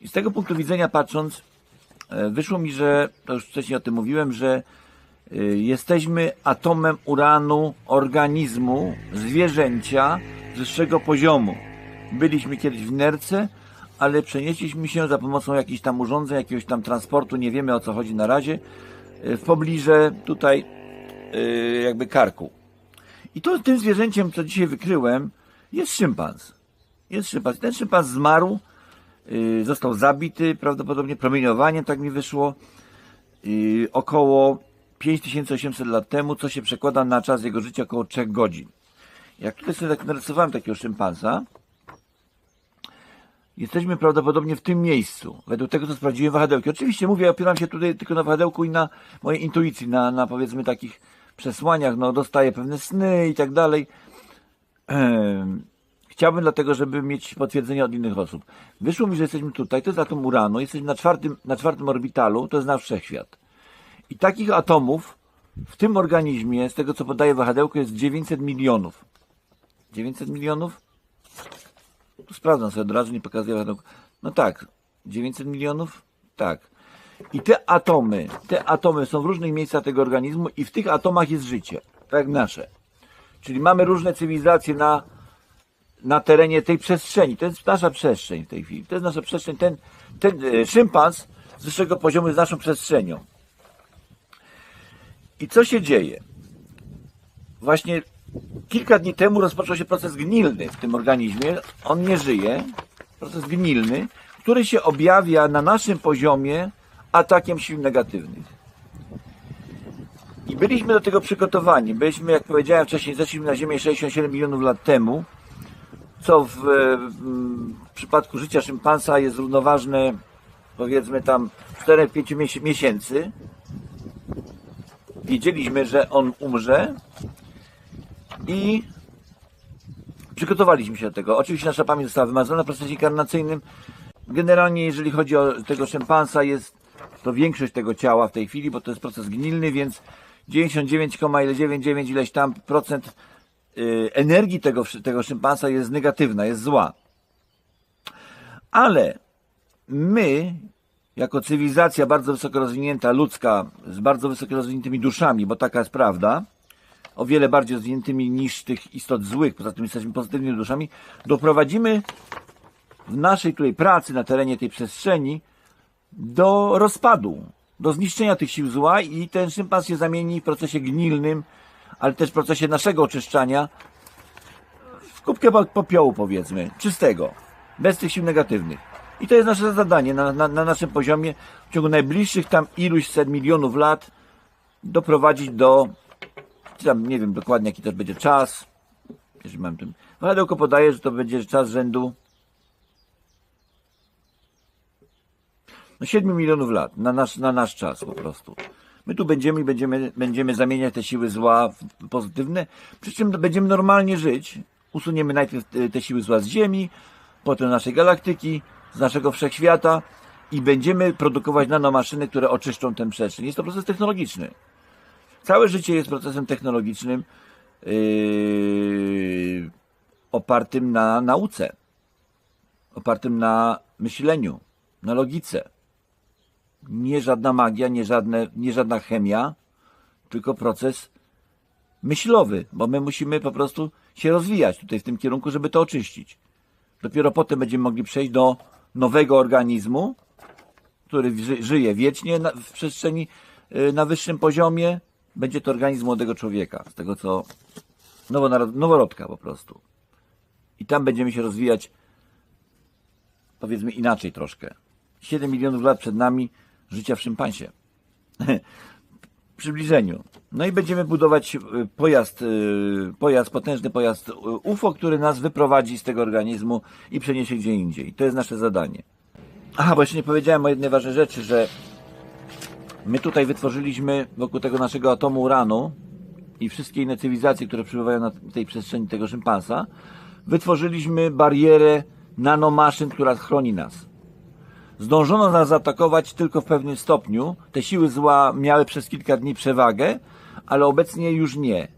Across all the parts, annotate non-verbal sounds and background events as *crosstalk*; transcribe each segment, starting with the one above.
I z tego punktu widzenia patrząc, e, wyszło mi, że, to już wcześniej o tym mówiłem, że e, jesteśmy atomem uranu organizmu, zwierzęcia wyższego poziomu. Byliśmy kiedyś w nerce, ale przenieśliśmy się za pomocą jakichś tam urządzeń, jakiegoś tam transportu, nie wiemy o co chodzi na razie, e, w pobliże tutaj jakby karku. I to tym zwierzęciem, co dzisiaj wykryłem, jest szympanz. Jest szympanz. Ten szympanz zmarł, został zabity, prawdopodobnie promieniowaniem, tak mi wyszło, yy, około 5800 lat temu, co się przekłada na czas jego życia około 3 godzin. Jak tutaj sobie tak narysowałem takiego szympansa, jesteśmy prawdopodobnie w tym miejscu, według tego, co sprawdziłem wahadełki. Oczywiście mówię, opieram się tutaj tylko na wahadełku i na mojej intuicji, na, na powiedzmy takich przesłaniach, no dostaję pewne sny i tak dalej. Em, Chciałbym dlatego, żeby mieć potwierdzenie od innych osób. Wyszło mi, że jesteśmy tutaj, to jest atom uranu, jesteśmy na czwartym, na czwartym orbitalu, to jest nasz wszechświat. I takich atomów w tym organizmie, z tego co podaje wahadełko, jest 900 milionów. 900 milionów? Sprawdzam sobie od razu, nie pokazuję wahadełko. No tak, 900 milionów? Tak. I te atomy, te atomy są w różnych miejscach tego organizmu i w tych atomach jest życie, tak jak nasze. Czyli mamy różne cywilizacje na, na terenie tej przestrzeni. To jest nasza przestrzeń w tej chwili. To jest nasza przestrzeń. Ten, ten e, szympans z wyższego poziomu jest naszą przestrzenią. I co się dzieje? Właśnie kilka dni temu rozpoczął się proces gnilny w tym organizmie. On nie żyje. Proces gnilny, który się objawia na naszym poziomie atakiem sił negatywnych. I byliśmy do tego przygotowani. Byliśmy, jak powiedziałem wcześniej, zeszliśmy na Ziemię 67 milionów lat temu, co w, w przypadku życia szympansa jest równoważne, powiedzmy tam 4-5 miesięcy. Wiedzieliśmy, że on umrze i przygotowaliśmy się do tego. Oczywiście nasza pamięć została wymazana w procesie inkarnacyjnym. Generalnie, jeżeli chodzi o tego szympansa, jest to większość tego ciała w tej chwili, bo to jest proces gnilny, więc 99,99 ileś tam procent energii tego, tego szympansa jest negatywna, jest zła. Ale my, jako cywilizacja bardzo wysoko rozwinięta, ludzka, z bardzo wysoko rozwiniętymi duszami, bo taka jest prawda, o wiele bardziej rozwiniętymi niż tych istot złych, poza tym jesteśmy pozytywnymi duszami, doprowadzimy w naszej tutaj pracy na terenie tej przestrzeni do rozpadu, do zniszczenia tych sił zła i ten szympans się zamieni w procesie gnilnym, ale też w procesie naszego oczyszczania kubkę po- popiołu powiedzmy, czystego, bez tych sił negatywnych. I to jest nasze zadanie na, na, na naszym poziomie w ciągu najbliższych tam iluś set milionów lat doprowadzić do, tam nie wiem dokładnie jaki to będzie czas, jeżeli mam tym, Wahadełko podaje, że to będzie czas rzędu no 7 milionów lat na nasz, na nasz czas po prostu. My tu będziemy i będziemy, będziemy zamieniać te siły zła w pozytywne, przy czym będziemy normalnie żyć. Usuniemy najpierw te- siły zła z Ziemi, potem naszej galaktyki, z naszego wszechświata i będziemy produkować nanomaszyny, które oczyszczą tę przestrzeń. Jest to proces technologiczny. Całe życie jest procesem technologicznym yy, opartym na nauce, opartym na myśleniu, na logice nie żadna magia, nie, żadne, nie żadna chemia, tylko proces myślowy, bo my musimy po prostu się rozwijać tutaj w tym kierunku, żeby to oczyścić. Dopiero potem będziemy mogli przejść do nowego organizmu, który ży, żyje wiecznie w przestrzeni y, na wyższym poziomie. Będzie to organizm młodego człowieka, z tego co noworodka po prostu. I tam będziemy się rozwijać powiedzmy inaczej troszkę. 7 milionów lat przed nami życia w szympansie. *laughs* Przybliżeniu. No i będziemy budować y, pojazd, y, pojazd, potężny pojazd y, UFO, który nas wyprowadzi z tego organizmu i przeniesie gdzie indziej. To jest nasze zadanie. Aha, bo jeszcze nie powiedziałem o jednej ważnej rzeczy, że my tutaj wytworzyliśmy wokół tego naszego atomu uranu i wszystkie inne cywilizacje, które przebywają na tej przestrzeni tego szympansa, wytworzyliśmy barierę nanomaszyn, która chroni nas. Zdążono nas zaatakować tylko w pewnym stopniu. Te siły zła miały przez kilka dni przewagę, ale obecnie już nie.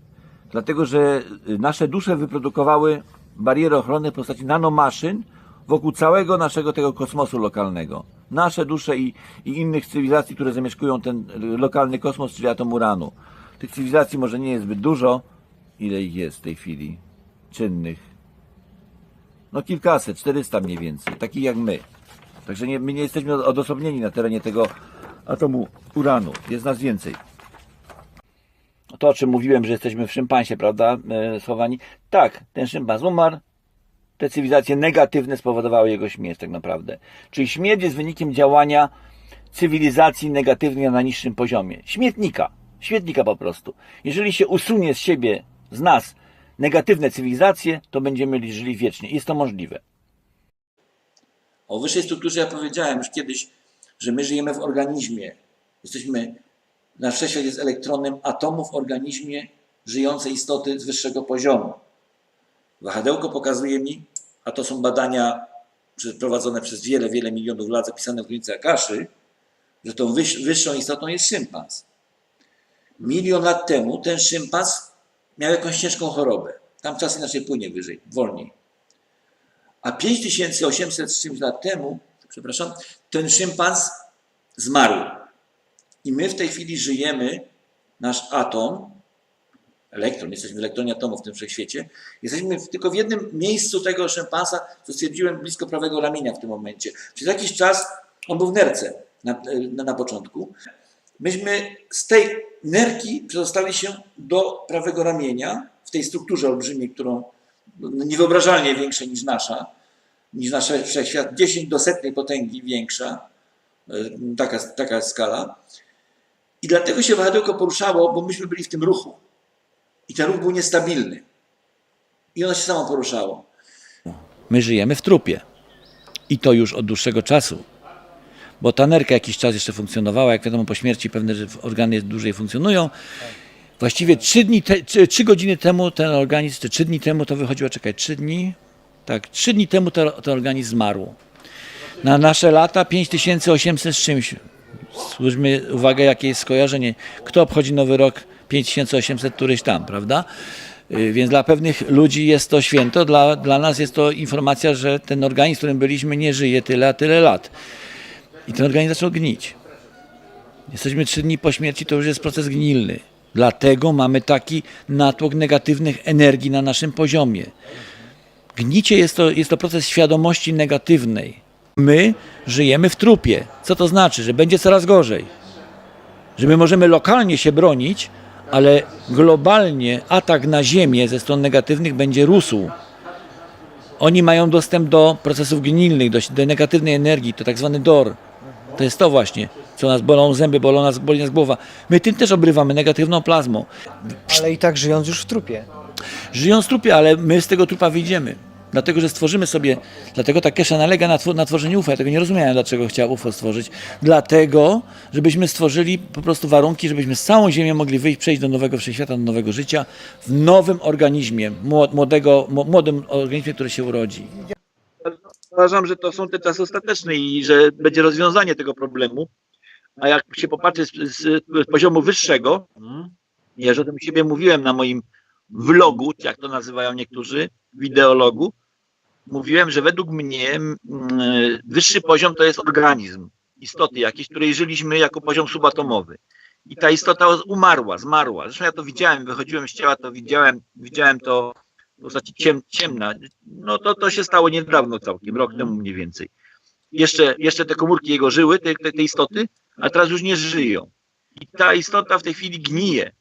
Dlatego, że nasze dusze wyprodukowały barierę ochronę w postaci nanomaszyn wokół całego naszego tego kosmosu lokalnego. Nasze dusze i, i innych cywilizacji, które zamieszkują ten y, lokalny kosmos, czyli atom uranu. Tych cywilizacji może nie jest zbyt dużo. Ile ich jest w tej chwili? Czynnych. No kilkaset, 400 mniej więcej. Takich jak my. Także nie, my nie jesteśmy odosobnieni na terenie tego atomu uranu. Jest nas więcej. To, o czym mówiłem, że jesteśmy w szympansie, prawda, e, schowani. Tak, ten szympans umarł. Te cywilizacje negatywne spowodowały jego śmierć, tak naprawdę. Czyli śmierć jest wynikiem działania cywilizacji negatywnej na niższym poziomie. Śmietnika. Śmietnika po prostu. Jeżeli się usunie z siebie, z nas, negatywne cywilizacje, to będziemy żyli wiecznie. Jest to możliwe. O wyższej strukturze ja powiedziałem już kiedyś, że my żyjemy w organizmie. Jesteśmy, nasz wszechświat jest elektronem atomu w organizmie żyjącej istoty z wyższego poziomu. Wahadełko pokazuje mi, a to są badania przeprowadzone przez wiele, wiele milionów lat, zapisane w klinice Akaszy, że tą wyż, wyższą istotą jest szympans. Milion lat temu ten szympans miał jakąś ciężką chorobę. Tam czas inaczej płynie wyżej, wolniej. A 5800 z czymś lat temu, przepraszam, ten szympans zmarł. I my w tej chwili żyjemy, nasz atom, elektron, jesteśmy w elektronie atomu w tym wszechświecie, jesteśmy w, tylko w jednym miejscu tego szympansa, co stwierdziłem, blisko prawego ramienia w tym momencie. Przez jakiś czas on był w nerce na, na, na początku. Myśmy z tej nerki przedostali się do prawego ramienia, w tej strukturze olbrzymiej, którą niewyobrażalnie większej niż nasza, niż nasz wszechświat, 10 do setnej potęgi większa, e, taka, taka skala. I dlatego się wahadełko poruszało, bo myśmy byli w tym ruchu. I ten ruch był niestabilny. I ono się samo poruszało. My żyjemy w trupie. I to już od dłuższego czasu. Bo ta nerka jakiś czas jeszcze funkcjonowała. Jak wiadomo, po śmierci pewne organy dłużej funkcjonują. Właściwie trzy, dni trzy, godziny temu ten organizm, czy trzy dni temu to wychodziło, czekaj, trzy dni? Tak, trzy dni temu ten, organizm zmarł. Na nasze lata 5800 z czymś. Służmy uwagę, jakie jest skojarzenie. Kto obchodzi nowy rok 5800, któryś tam, prawda? Y, Więc dla pewnych ludzi jest to święto, dla, dla nas jest to informacja, że ten organizm, w którym byliśmy, nie żyje tyle, a tyle lat. I ten organizm zaczął gnić. Jesteśmy trzy dni po śmierci, to już jest proces gnilny. Dlatego mamy taki natłok negatywnych energii na naszym poziomie. Gnicie jest to, jest to proces świadomości negatywnej. My żyjemy w trupie. Co to znaczy? Że będzie coraz gorzej. Że my możemy lokalnie się bronić, ale globalnie atak na Ziemię ze stron negatywnych będzie rósł. Oni mają dostęp do procesów gnilnych, do, do negatywnej energii, to tak zwany DOR. To jest to właśnie, co nas bolą zęby, bolą nas, boli nas głowa. My tym też obrywamy negatywną plazmą. Ale i tak żyjąc już w trupie. Żyją w trupie, ale my z tego trupa wyjdziemy. Dlatego, że stworzymy sobie, dlatego tak Kesha nalega na, tw- na tworzenie UFO. Ja tego nie rozumiałem, dlaczego chciał UFO stworzyć. Dlatego, żebyśmy stworzyli po prostu warunki, żebyśmy z całą Ziemią mogli wyjść, przejść do nowego wszechświata, do nowego życia w nowym organizmie, mło- młodego, mło- młodym organizmie, który się urodzi. Uważam, że to są te czasy ostateczne i że będzie rozwiązanie tego problemu. A jak się popatrzy z, z, z poziomu wyższego, ja już o tym siebie mówiłem na moim vlogu, jak to nazywają niektórzy, wideologu, mówiłem, że według mnie mm, wyższy poziom to jest organizm, istoty jakiejś, której żyliśmy jako poziom subatomowy. I ta istota umarła, zmarła. Zresztą ja to widziałem, wychodziłem z ciała, to widziałem, widziałem to w postaci ciem, ciemna. No to, to się stało niedawno całkiem, rok temu mniej więcej. Jeszcze, jeszcze te komórki jego żyły, te, te, te istoty, a teraz już nie żyją. I ta istota w tej chwili gnije.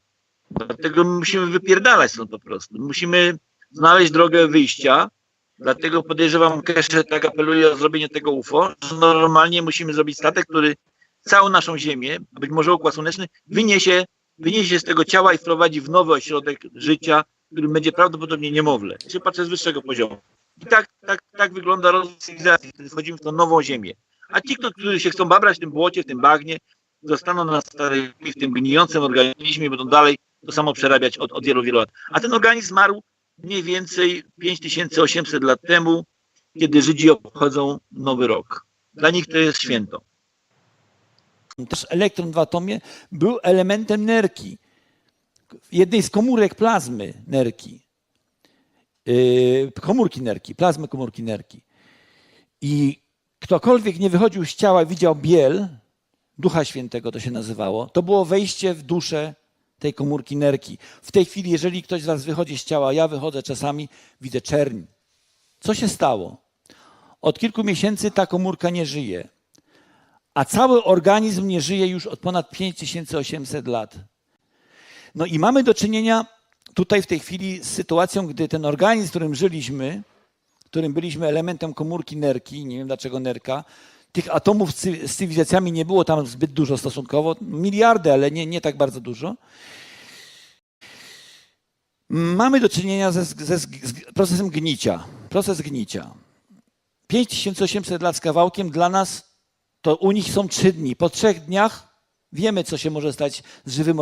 Dlatego musimy wypierdalać stąd po prostu. Musimy znaleźć drogę wyjścia. Dlatego podejrzewam, Kesze tak apeluje o zrobienie tego UFO, że normalnie musimy zrobić statek, który całą naszą Ziemię, być może Układ Słoneczny, wyniesie, wyniesie z tego ciała i wprowadzi w nowy ośrodek życia, którym będzie prawdopodobnie niemowlę. Jeśli patrzę z wyższego poziomu. I tak, tak, tak wygląda rozwój cywilizacji, wtedy wchodzimy w tą nową Ziemię. A ci, którzy się chcą babrać w tym błocie, w tym bagnie, zostaną na starej, w tym gnijącym organizmie będą dalej to samo przerabiać od, od wielu, wielu lat. A ten organizm zmarł mniej więcej 5800 lat temu, kiedy Żydzi obchodzą Nowy Rok. Dla nich to jest święto. Też elektron w atomie był elementem nerki. Jednej z komórek plazmy nerki. Yy, komórki nerki, plazmy komórki nerki. I ktokolwiek nie wychodził z ciała, widział biel, Ducha Świętego to się nazywało, to było wejście w duszę tej komórki nerki. W tej chwili, jeżeli ktoś z was wychodzi z ciała, ja wychodzę czasami, widzę czerń. Co się stało? Od kilku miesięcy ta komórka nie żyje, a cały organizm nie żyje już od ponad 5800 lat. No i mamy do czynienia tutaj w tej chwili z sytuacją, gdy ten organizm, w którym żyliśmy, którym byliśmy elementem komórki nerki, nie wiem dlaczego nerka, tych atomów z cywilizacjami nie było tam zbyt dużo stosunkowo, miliardy, ale nie, nie tak bardzo dużo. Mamy do czynienia ze, ze, z procesem gnicia. Proces gnicia. 5800 lat z kawałkiem dla nas to u nich są trzy dni. Po trzech dniach wiemy, co się może stać z żywym